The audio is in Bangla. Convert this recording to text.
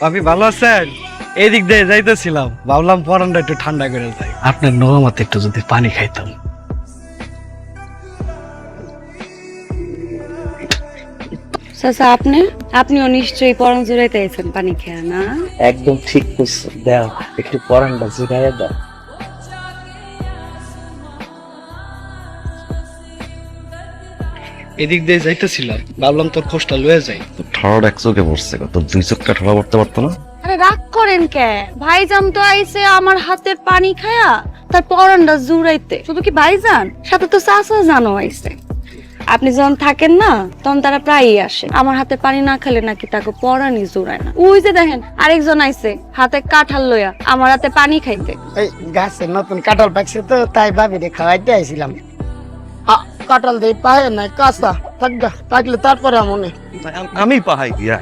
আপনি ভালো আছেন? এই দিক দিয়ে যাইতেছিলাম। ভাবলাম পরানটা একটু ঠান্ডা করে যাই। আপনার নগামাতে একটু যদি পানি খাইতাম। চাচা আপনি? আপনিও নিশ্চয়ই পরান জুড়াইতে আছেন পানি খেয়ে না? একদম ঠিক করছ দাও একটু পরানটা জুড়াইয়া দাও। এদিক দিয়ে যাইতেছিলাম ভাবলাম তোর খোঁজটা লয়ে যাই। ঠাড়া এক চোখে পড়ছে তো দুই চোখটা ঠাড়া পড়তে পারতো না? আরে রাগ করেন কে? ভাইজান তো আইছে আমার হাতের পানি খায়া তার পরানটা জুড়াইতে। শুধু কি ভাইজান? সাথে তো চাচা জানো আইছে। আপনি যখন থাকেন না তখন তারা প্রায়ই আসে। আমার হাতে পানি না খেলে নাকি তাকে পরানি জুড়ায় না। ওই যে দেখেন আরেকজন আইছে হাতে কাঁঠাল লইয়া আমার হাতে পানি খাইতে। এই গাছের নতুন কাঁঠাল পাকছে তো তাই ভাবিরে খাওয়াইতে আইছিলাম। আ, কাঁঠাল দিয়ে পায়ে নাই কাঁচা থাকবে থাকলে তারপরে মনে আমি পাহাই দিয়া